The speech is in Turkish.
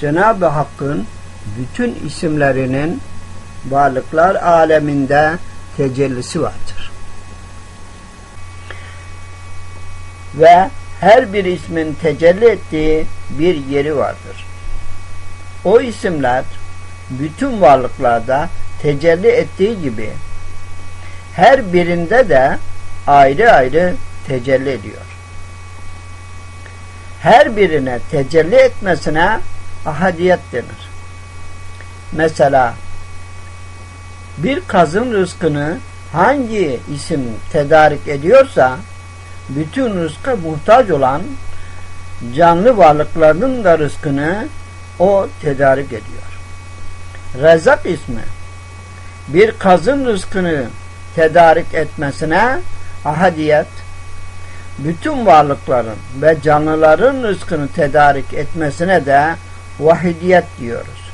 Cenab-ı Hakk'ın bütün isimlerinin varlıklar aleminde tecellisi vardır. Ve her bir ismin tecelli ettiği bir yeri vardır. O isimler bütün varlıklarda tecelli ettiği gibi her birinde de ayrı ayrı tecelli ediyor. Her birine tecelli etmesine ahadiyet denir. Mesela bir kazın rızkını hangi isim tedarik ediyorsa bütün rızka muhtaç olan canlı varlıklarının da rızkını o tedarik ediyor. Rezak ismi bir kazın rızkını tedarik etmesine ahadiyet, bütün varlıkların ve canlıların rızkını tedarik etmesine de vahidiyet diyoruz.